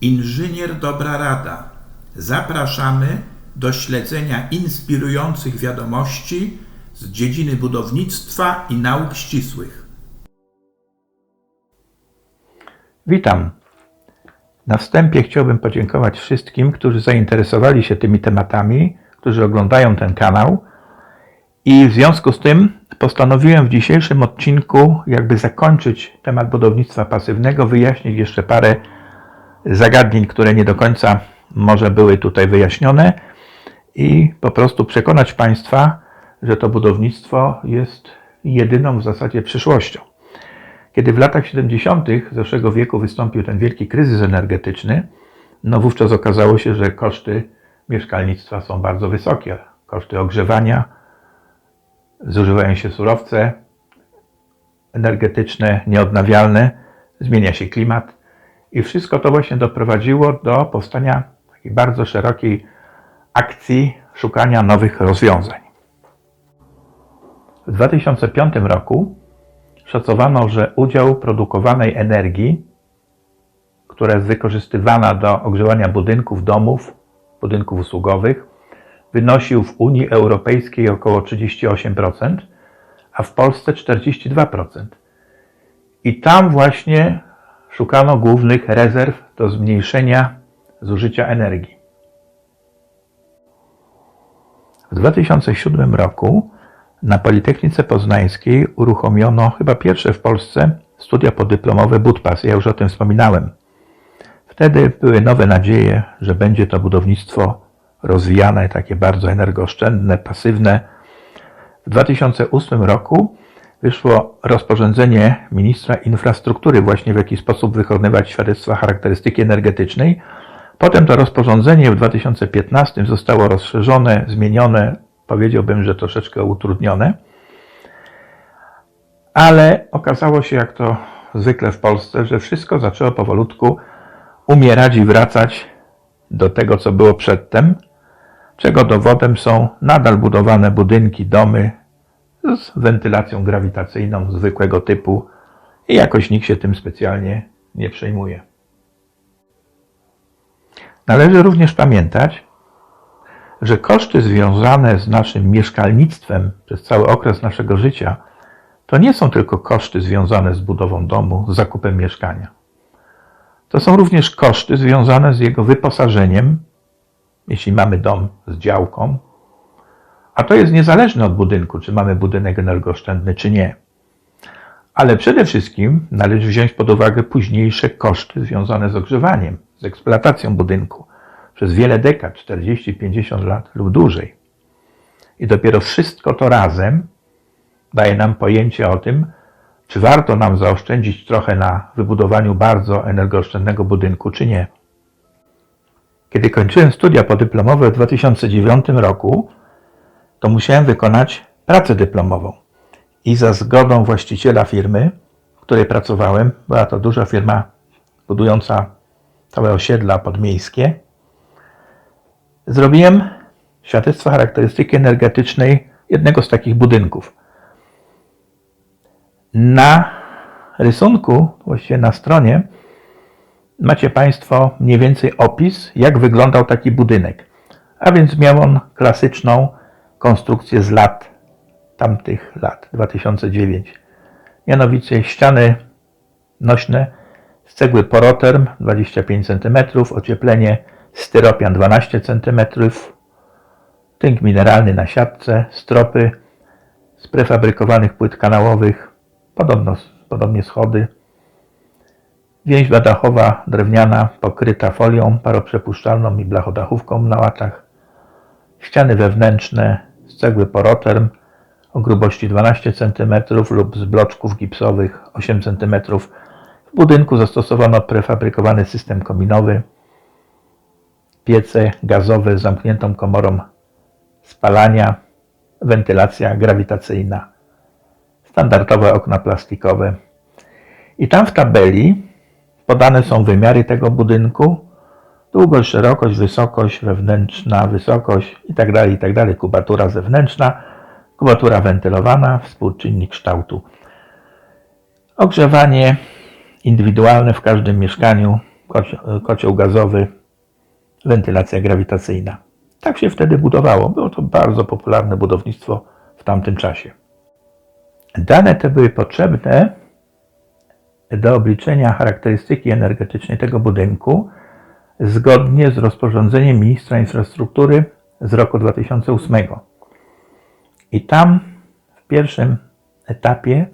Inżynier Dobra Rada. Zapraszamy do śledzenia inspirujących wiadomości z dziedziny budownictwa i nauk ścisłych. Witam. Na wstępie chciałbym podziękować wszystkim, którzy zainteresowali się tymi tematami, którzy oglądają ten kanał. I w związku z tym postanowiłem w dzisiejszym odcinku jakby zakończyć temat budownictwa pasywnego, wyjaśnić jeszcze parę zagadnień, które nie do końca może były tutaj wyjaśnione i po prostu przekonać Państwa, że to budownictwo jest jedyną w zasadzie przyszłością. Kiedy w latach 70. zeszłego wieku wystąpił ten wielki kryzys energetyczny, no wówczas okazało się, że koszty mieszkalnictwa są bardzo wysokie. Koszty ogrzewania, zużywają się surowce energetyczne, nieodnawialne, zmienia się klimat i wszystko to właśnie doprowadziło do powstania takiej bardzo szerokiej akcji szukania nowych rozwiązań. W 2005 roku szacowano, że udział produkowanej energii, która jest wykorzystywana do ogrzewania budynków, domów, budynków usługowych, wynosił w Unii Europejskiej około 38%, a w Polsce 42%. I tam właśnie szukano głównych rezerw do zmniejszenia zużycia energii. W 2007 roku na Politechnice Poznańskiej uruchomiono chyba pierwsze w Polsce studia podyplomowe BudPAS. Ja już o tym wspominałem. Wtedy były nowe nadzieje, że będzie to budownictwo rozwijane, takie bardzo energooszczędne, pasywne. W 2008 roku wyszło rozporządzenie ministra infrastruktury, właśnie w jaki sposób wykonywać świadectwa charakterystyki energetycznej. Potem to rozporządzenie w 2015 zostało rozszerzone, zmienione, powiedziałbym, że troszeczkę utrudnione. Ale okazało się, jak to zwykle w Polsce, że wszystko zaczęło powolutku umierać i wracać do tego, co było przedtem, czego dowodem są nadal budowane budynki, domy z wentylacją grawitacyjną zwykłego typu i jakoś nikt się tym specjalnie nie przejmuje. Należy również pamiętać, że koszty związane z naszym mieszkalnictwem przez cały okres naszego życia to nie są tylko koszty związane z budową domu, z zakupem mieszkania. To są również koszty związane z jego wyposażeniem, jeśli mamy dom z działką, a to jest niezależne od budynku, czy mamy budynek energooszczędny, czy nie. Ale przede wszystkim należy wziąć pod uwagę późniejsze koszty związane z ogrzewaniem, z eksploatacją budynku przez wiele dekad, 40-50 lat lub dłużej. I dopiero wszystko to razem daje nam pojęcie o tym, czy warto nam zaoszczędzić trochę na wybudowaniu bardzo energooszczędnego budynku, czy nie. Kiedy kończyłem studia podyplomowe w 2009 roku, to musiałem wykonać pracę dyplomową. I za zgodą właściciela firmy, w której pracowałem, była to duża firma budująca całe osiedla podmiejskie, zrobiłem świadectwo charakterystyki energetycznej jednego z takich budynków. Na rysunku, właściwie na stronie, macie Państwo mniej więcej opis, jak wyglądał taki budynek. A więc miał on klasyczną konstrukcję z lat, tamtych lat, 2009. Mianowicie ściany nośne z cegły poroterm 25 cm, ocieplenie styropian 12 cm, tynk mineralny na siatce, stropy z prefabrykowanych płyt kanałowych, podobno, podobnie schody, więźba dachowa drewniana pokryta folią paroprzepuszczalną i blachodachówką na łatach, ściany wewnętrzne cegły poroterm o grubości 12 cm lub z bloczków gipsowych 8 cm. W budynku zastosowano prefabrykowany system kominowy, piece gazowe z zamkniętą komorą spalania, wentylacja grawitacyjna, standardowe okna plastikowe. I tam w tabeli podane są wymiary tego budynku, długość, szerokość, wysokość wewnętrzna, wysokość itd., itd., kubatura zewnętrzna, kubatura wentylowana, współczynnik kształtu. Ogrzewanie indywidualne w każdym mieszkaniu kocio- kocioł gazowy, wentylacja grawitacyjna. Tak się wtedy budowało. Było to bardzo popularne budownictwo w tamtym czasie. Dane te były potrzebne do obliczenia charakterystyki energetycznej tego budynku zgodnie z rozporządzeniem ministra infrastruktury z roku 2008. I tam w pierwszym etapie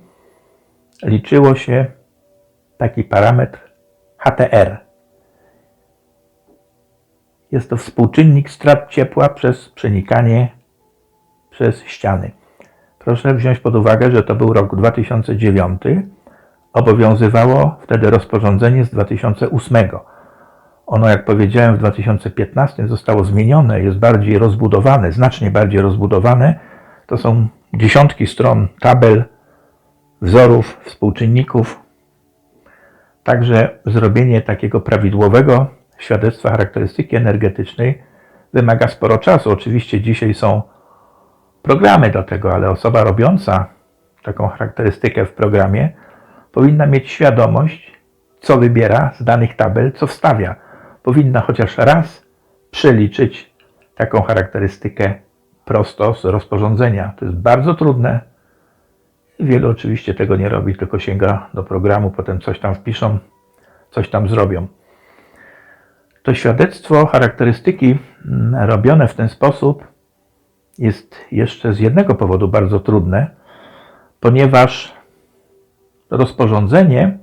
liczyło się taki parametr HTR. Jest to współczynnik strat ciepła przez przenikanie przez ściany. Proszę wziąć pod uwagę, że to był rok 2009. Obowiązywało wtedy rozporządzenie z 2008. Ono, jak powiedziałem, w 2015 zostało zmienione, jest bardziej rozbudowane, znacznie bardziej rozbudowane. To są dziesiątki stron tabel, wzorów, współczynników. Także zrobienie takiego prawidłowego świadectwa charakterystyki energetycznej wymaga sporo czasu. Oczywiście dzisiaj są programy do tego, ale osoba robiąca taką charakterystykę w programie powinna mieć świadomość, co wybiera z danych tabel, co wstawia. Powinna chociaż raz przeliczyć taką charakterystykę prosto z rozporządzenia. To jest bardzo trudne. Wielu oczywiście tego nie robi, tylko sięga do programu, potem coś tam wpiszą, coś tam zrobią. To świadectwo charakterystyki mm, robione w ten sposób jest jeszcze z jednego powodu bardzo trudne, ponieważ rozporządzenie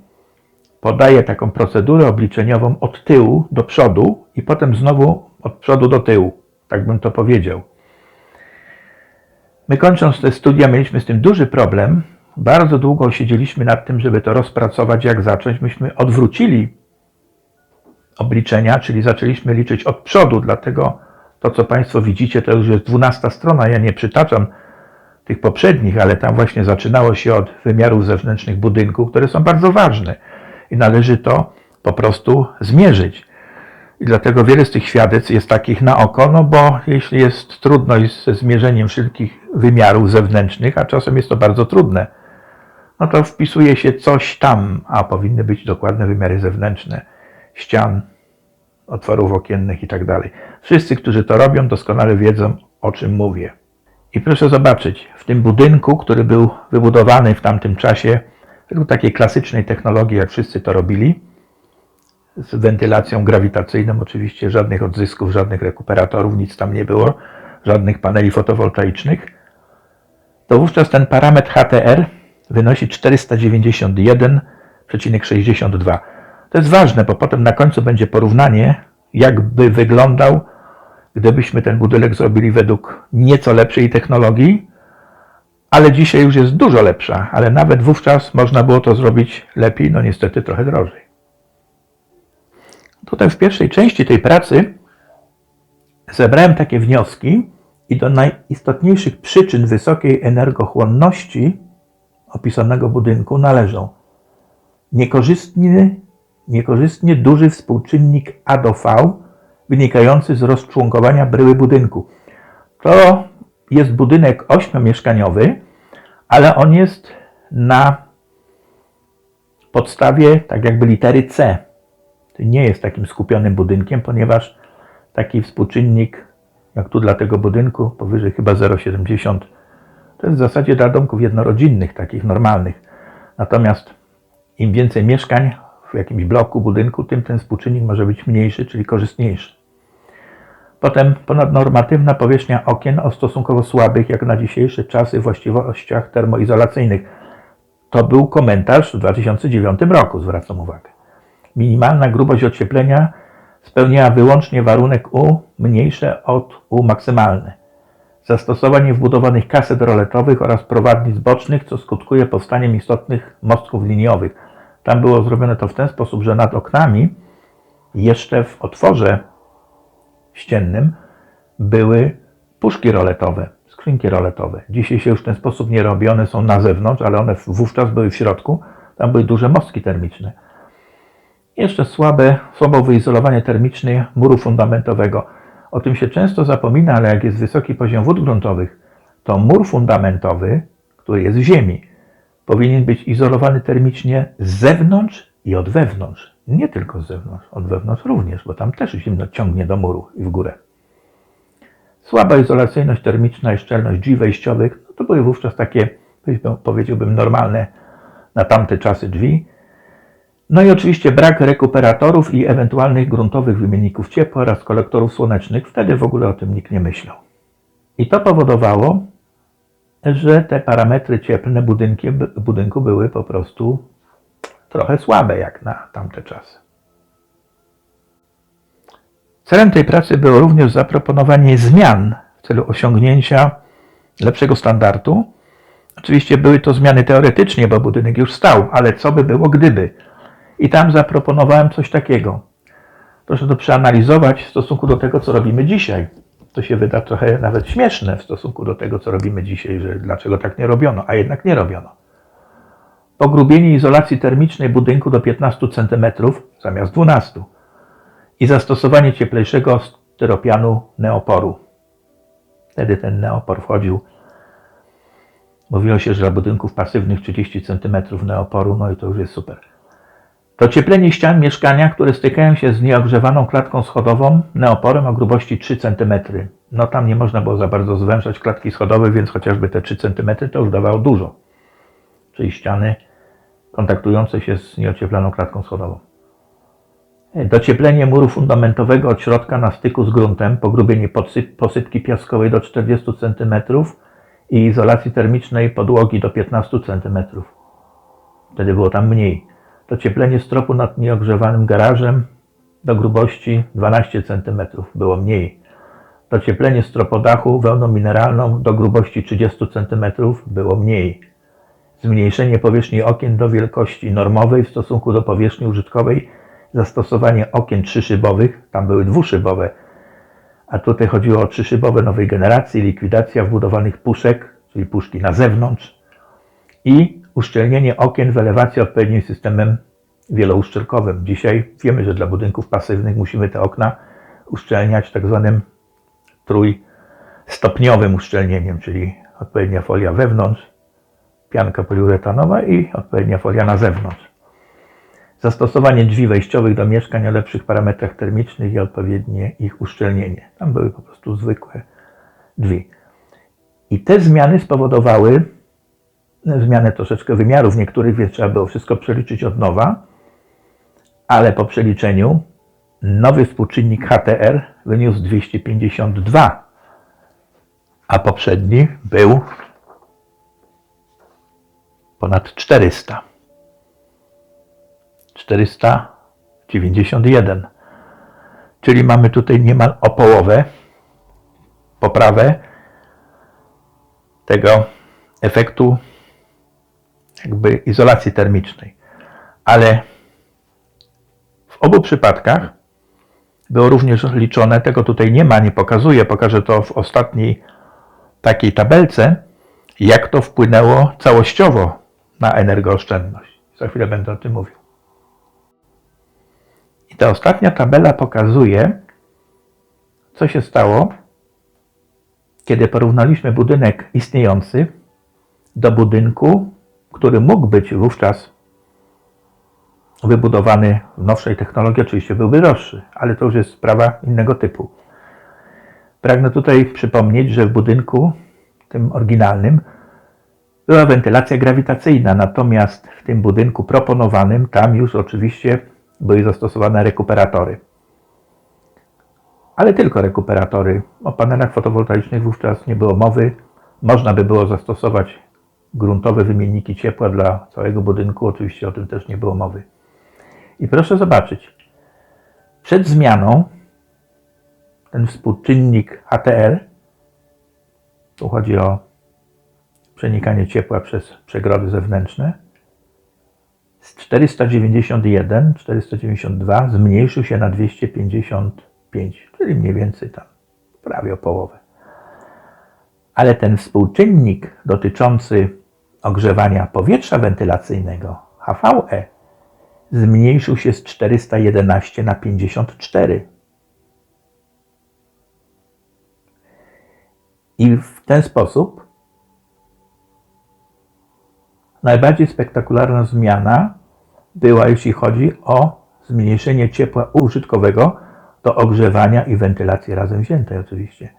podaje taką procedurę obliczeniową od tyłu do przodu i potem znowu od przodu do tyłu. Tak bym to powiedział. My kończąc te studia mieliśmy z tym duży problem. Bardzo długo siedzieliśmy nad tym, żeby to rozpracować, jak zacząć. Myśmy odwrócili obliczenia, czyli zaczęliśmy liczyć od przodu, dlatego to, co Państwo widzicie, to już jest 12 strona. Ja nie przytaczam tych poprzednich, ale tam właśnie zaczynało się od wymiarów zewnętrznych budynku, które są bardzo ważne i należy to po prostu zmierzyć. I dlatego wiele z tych świadectw jest takich na oko, no bo jeśli jest trudność ze zmierzeniem wszelkich wymiarów zewnętrznych, a czasem jest to bardzo trudne, no to wpisuje się coś tam, a powinny być dokładne wymiary zewnętrzne ścian, otworów okiennych i tak. Wszyscy, którzy to robią, doskonale wiedzą, o czym mówię. I proszę zobaczyć, w tym budynku, który był wybudowany w tamtym czasie, według takiej klasycznej technologii, jak wszyscy to robili, z wentylacją grawitacyjną, oczywiście żadnych odzysków, żadnych rekuperatorów, nic tam nie było, żadnych paneli fotowoltaicznych, to wówczas ten parametr HTR wynosi 491,62. To jest ważne, bo potem na końcu będzie porównanie, jakby wyglądał, gdybyśmy ten budynek zrobili według nieco lepszej technologii, ale dzisiaj już jest dużo lepsza, ale nawet wówczas można było to zrobić lepiej, no niestety trochę drożej. Tutaj w pierwszej części tej pracy zebrałem takie wnioski i do najistotniejszych przyczyn wysokiej energochłonności opisanego budynku należą niekorzystny, niekorzystnie duży współczynnik A do V wynikający z rozczłonkowania bryły budynku. To jest budynek ośmiomieszkaniowy, ale on jest na podstawie tak jakby litery C. Nie jest takim skupionym budynkiem, ponieważ taki współczynnik, jak tu dla tego budynku, powyżej chyba 0,70, to jest w zasadzie dla domków jednorodzinnych, takich normalnych. Natomiast im więcej mieszkań w jakimś bloku, budynku, tym ten współczynnik może być mniejszy, czyli korzystniejszy. Potem ponadnormatywna powierzchnia okien o stosunkowo słabych, jak na dzisiejsze czasy, właściwościach termoizolacyjnych. To był komentarz w 2009 roku, zwracam uwagę. Minimalna grubość ocieplenia spełniała wyłącznie warunek U mniejsze od U maksymalny. Zastosowanie wbudowanych kaset roletowych oraz prowadnic bocznych, co skutkuje powstaniem istotnych mostków liniowych. Tam było zrobione to w ten sposób, że nad oknami jeszcze w otworze ściennym były puszki roletowe, skrzynki roletowe. Dzisiaj się już w ten sposób nie robi, one są na zewnątrz, ale one wówczas były w środku. Tam były duże mostki termiczne. Jeszcze słabe, słabo wyizolowanie termiczne muru fundamentowego. O tym się często zapomina, ale jak jest wysoki poziom wód gruntowych, to mur fundamentowy, który jest w ziemi, powinien być izolowany termicznie z zewnątrz i od wewnątrz. Nie tylko z zewnątrz, od wewnątrz również, bo tam też zimno ciągnie do muru i w górę. Słaba izolacyjność termiczna i szczelność drzwi wejściowych, no to były wówczas takie, powiedziałbym, normalne na tamte czasy drzwi. No i oczywiście brak rekuperatorów i ewentualnych gruntowych wymienników ciepła oraz kolektorów słonecznych. Wtedy w ogóle o tym nikt nie myślał. I to powodowało, że te parametry cieplne budynki, budynku były po prostu trochę słabe jak na tamte czasy. Celem tej pracy było również zaproponowanie zmian w celu osiągnięcia lepszego standardu. Oczywiście były to zmiany teoretycznie, bo budynek już stał, ale co by było gdyby? I tam zaproponowałem coś takiego. Proszę to przeanalizować w stosunku do tego, co robimy dzisiaj. To się wyda trochę nawet śmieszne w stosunku do tego, co robimy dzisiaj, że dlaczego tak nie robiono, a jednak nie robiono. Pogrubienie izolacji termicznej budynku do 15 cm zamiast 12 i zastosowanie cieplejszego styropianu neoporu. Wtedy ten neopor wchodził. Mówiło się, że dla budynków pasywnych 30 cm neoporu, no i to już jest super. Docieplenie ścian mieszkania, które stykają się z nieogrzewaną klatką schodową neoporem o grubości 3 cm. No tam nie można było za bardzo zwężać klatki schodowej, więc chociażby te 3 cm to już dawało dużo. Czyli ściany kontaktujące się z nieocieplaną klatką schodową. Docieplenie muru fundamentowego od środka na styku z gruntem, pogrubienie podsyp, posypki piaskowej do 40 cm i izolacji termicznej podłogi do 15 cm. Wtedy było tam mniej. Docieplenie stropu nad nieogrzewanym garażem do grubości 12 cm było mniej. Docieplenie stropodachu wełną mineralną do grubości 30 cm było mniej. Zmniejszenie powierzchni okien do wielkości normowej w stosunku do powierzchni użytkowej zastosowanie okien trzyszybowych, tam były dwuszybowe, a tutaj chodziło o trzyszybowe nowej generacji, likwidacja wbudowanych puszek, czyli puszki na zewnątrz i uszczelnienie okien w elewacji odpowiednim systemem wielouszczelkowym. Dzisiaj wiemy, że dla budynków pasywnych musimy te okna uszczelniać tak zwanym trójstopniowym uszczelnieniem, czyli odpowiednia folia wewnątrz, pianka poliuretanowa i odpowiednia folia na zewnątrz. Zastosowanie drzwi wejściowych do mieszkań o lepszych parametrach termicznych i odpowiednie ich uszczelnienie. Tam były po prostu zwykłe drzwi. I te zmiany spowodowały zmianę troszeczkę wymiarów niektórych, więc trzeba było wszystko przeliczyć od nowa, ale po przeliczeniu nowy współczynnik HTR wyniósł 252, a poprzedni był ponad 400. 491. Czyli mamy tutaj niemal o połowę poprawę tego efektu jakby izolacji termicznej. Ale w obu przypadkach było również liczone, tego tutaj nie ma, nie pokazuję, pokażę to w ostatniej takiej tabelce, jak to wpłynęło całościowo na energooszczędność. Za chwilę będę o tym mówił. I ta ostatnia tabela pokazuje, co się stało, kiedy porównaliśmy budynek istniejący do budynku, który mógł być wówczas wybudowany w nowszej technologii, oczywiście byłby droższy, ale to już jest sprawa innego typu. Pragnę tutaj przypomnieć, że w budynku tym oryginalnym była wentylacja grawitacyjna, natomiast w tym budynku proponowanym tam już oczywiście były zastosowane rekuperatory. Ale tylko rekuperatory. O panelach fotowoltaicznych wówczas nie było mowy. Można by było zastosować gruntowe wymienniki ciepła dla całego budynku. Oczywiście o tym też nie było mowy. I proszę zobaczyć, przed zmianą ten współczynnik HTR, tu chodzi o przenikanie ciepła przez przegrody zewnętrzne, z 491, 492 zmniejszył się na 255, czyli mniej więcej tam prawie o połowę. Ale ten współczynnik dotyczący ogrzewania powietrza wentylacyjnego, HVE, zmniejszył się z 411 na 54. I w ten sposób najbardziej spektakularna zmiana była, jeśli chodzi o zmniejszenie ciepła użytkowego do ogrzewania i wentylacji razem wziętej oczywiście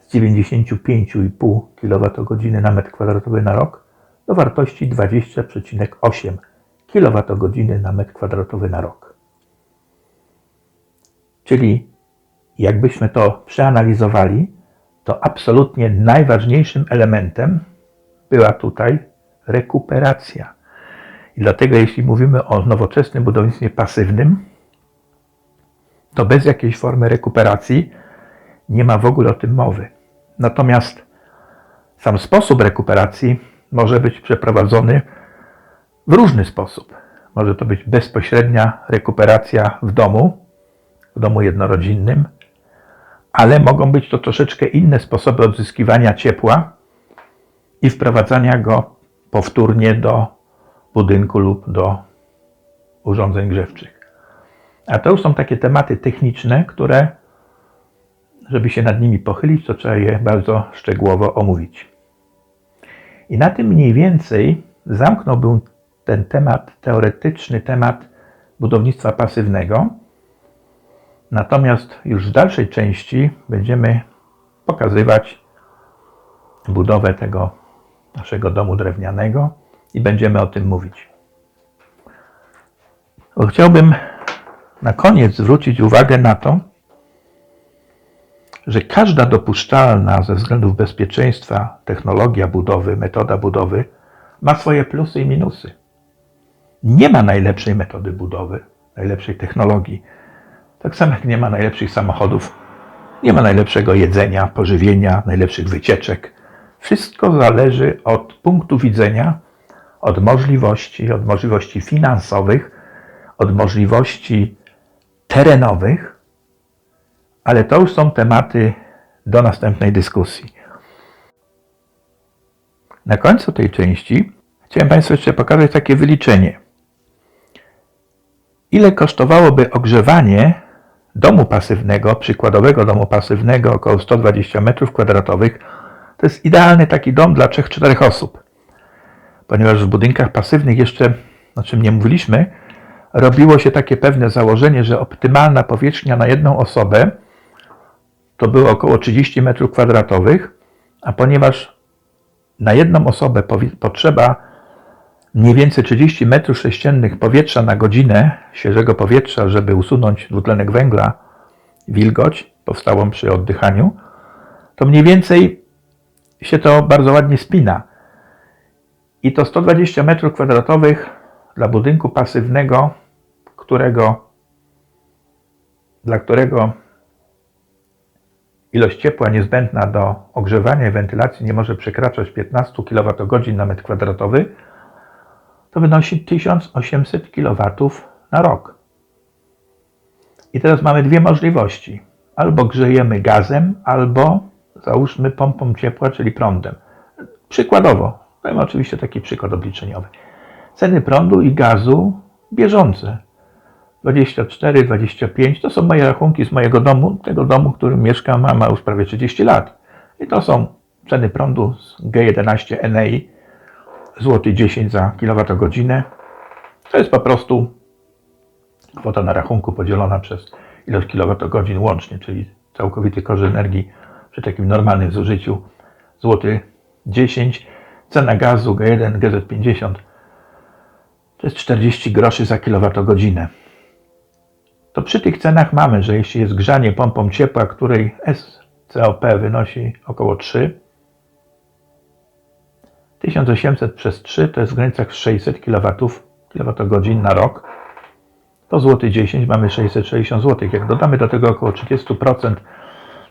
z 95,5 kWh na metr kwadratowy na rok do wartości 20,8 kWh na metr kwadratowy na rok. Czyli jakbyśmy to przeanalizowali, to absolutnie najważniejszym elementem była tutaj rekuperacja. I dlatego, jeśli mówimy o nowoczesnym budownictwie pasywnym, to bez jakiejś formy rekuperacji nie ma w ogóle o tym mowy. Natomiast sam sposób rekuperacji może być przeprowadzony w różny sposób. Może to być bezpośrednia rekuperacja w domu, w domu jednorodzinnym, ale mogą być to troszeczkę inne sposoby odzyskiwania ciepła i wprowadzania go powtórnie do budynku lub do urządzeń grzewczych. A to już są takie tematy techniczne, które, żeby się nad nimi pochylić, to trzeba je bardzo szczegółowo omówić. I na tym mniej więcej zamknąłbym ten temat, teoretyczny temat budownictwa pasywnego. Natomiast już w dalszej części będziemy pokazywać budowę tego naszego domu drewnianego i będziemy o tym mówić. Chciałbym na koniec zwrócić uwagę na to, że każda dopuszczalna ze względów bezpieczeństwa technologia budowy, metoda budowy ma swoje plusy i minusy. Nie ma najlepszej metody budowy, najlepszej technologii. Tak samo jak nie ma najlepszych samochodów, nie ma najlepszego jedzenia, pożywienia, najlepszych wycieczek. Wszystko zależy od punktu widzenia, od możliwości, od możliwości finansowych, od możliwości terenowych, ale to już są tematy do następnej dyskusji. Na końcu tej części chciałem Państwu jeszcze pokazać takie wyliczenie. Ile kosztowałoby ogrzewanie domu pasywnego, przykładowego domu pasywnego, około 120 m2? To jest idealny taki dom dla 3-4 osób. Ponieważ w budynkach pasywnych jeszcze, o czym nie mówiliśmy, robiło się takie pewne założenie, że optymalna powierzchnia na jedną osobę to było około 30 m2, a ponieważ na jedną osobę potrzeba mniej więcej 30 m3 powietrza na godzinę świeżego powietrza, żeby usunąć dwutlenek węgla, wilgoć powstałą przy oddychaniu, to mniej więcej się to bardzo ładnie spina. I to 120 m2 dla budynku pasywnego, którego, dla którego ilość ciepła niezbędna do ogrzewania i wentylacji nie może przekraczać 15 kWh na metr kwadratowy, to wynosi 1800 kW na rok. I teraz mamy dwie możliwości. Albo grzejemy gazem, albo załóżmy pompą ciepła, czyli prądem. Przykładowo, dajmy oczywiście taki przykład obliczeniowy. Ceny prądu i gazu bieżące. 24, 25 to są moje rachunki z mojego domu, tego domu, w którym mieszkam, ma już prawie 30 lat. I to są ceny prądu z G11 NEI, złoty 10 za kWh. To jest po prostu kwota na rachunku podzielona przez ilość kWh łącznie, czyli całkowity koszt energii przy takim normalnym zużyciu złoty 10. Cena gazu G1, GZ50 to jest 40 groszy za kilowatogodzinę. To przy tych cenach mamy, że jeśli jest grzanie pompą ciepła, której SCOP wynosi około 3, 1800 przez 3 to jest w granicach 600 kW, kWh na rok. To złoty 10 mamy 660 zł. Jak dodamy do tego około 30%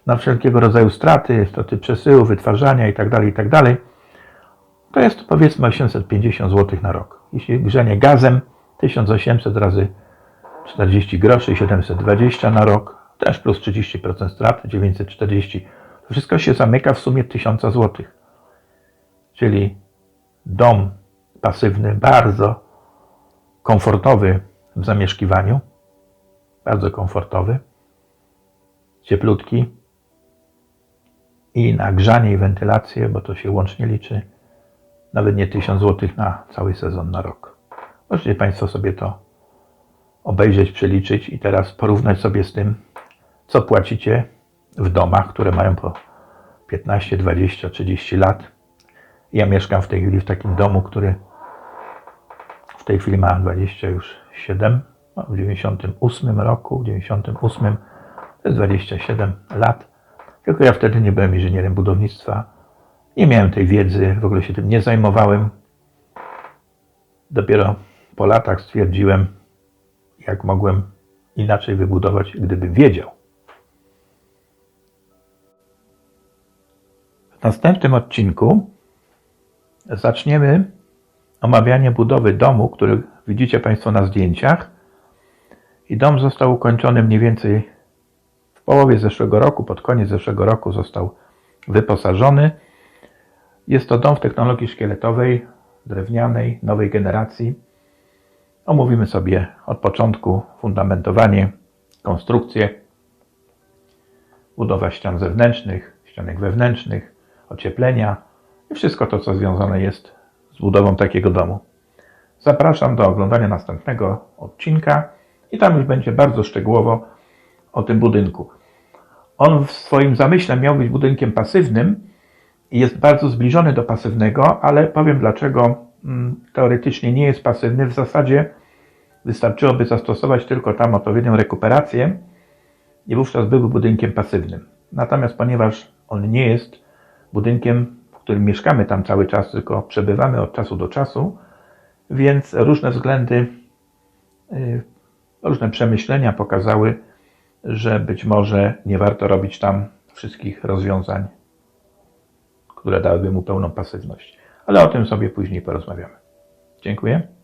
na wszelkiego rodzaju straty, straty przesyłu, wytwarzania itd., tak itd., tak to jest powiedzmy 850 zł na rok. Jeśli grzenie gazem 1800 razy 40 groszy, 720 na rok, też plus 30% strat, 940. To wszystko się zamyka w sumie 1000 zł. Czyli dom pasywny, bardzo komfortowy w zamieszkiwaniu, bardzo komfortowy, cieplutki i na grzanie i wentylację, bo to się łącznie liczy, nawet nie 1000 zł na cały sezon, na rok. Możecie Państwo sobie to obejrzeć, przeliczyć i teraz porównać sobie z tym, co płacicie w domach, które mają po 15, 20, 30 lat. Ja mieszkam w tej chwili w takim domu, który w tej chwili ma 20 już 7, no, w 98 roku, w 98 to jest 27 lat. Tylko ja wtedy nie byłem inżynierem budownictwa. Nie miałem tej wiedzy, w ogóle się tym nie zajmowałem. Dopiero po latach stwierdziłem, jak mogłem inaczej wybudować, gdybym wiedział. W następnym odcinku zaczniemy omawianie budowy domu, który widzicie Państwo na zdjęciach. I dom został ukończony mniej więcej połowie zeszłego roku, pod koniec zeszłego roku został wyposażony. Jest to dom w technologii szkieletowej, drewnianej, nowej generacji. Omówimy sobie od początku fundamentowanie, konstrukcję, budowa ścian zewnętrznych, ścianek wewnętrznych, ocieplenia i wszystko to, co związane jest z budową takiego domu. Zapraszam do oglądania następnego odcinka i tam już będzie bardzo szczegółowo o tym budynku. On w swoim zamyśle miał być budynkiem pasywnym i jest bardzo zbliżony do pasywnego, ale powiem dlaczego mm, teoretycznie nie jest pasywny. W zasadzie wystarczyłoby zastosować tylko tam odpowiednią rekuperację i wówczas byłby budynkiem pasywnym. Natomiast ponieważ on nie jest budynkiem, w którym mieszkamy tam cały czas, tylko przebywamy od czasu do czasu, więc różne względy, y, różne przemyślenia pokazały, że być może nie warto robić tam wszystkich rozwiązań, które dałyby mu pełną pasywność. Ale o tym sobie później porozmawiamy. Dziękuję.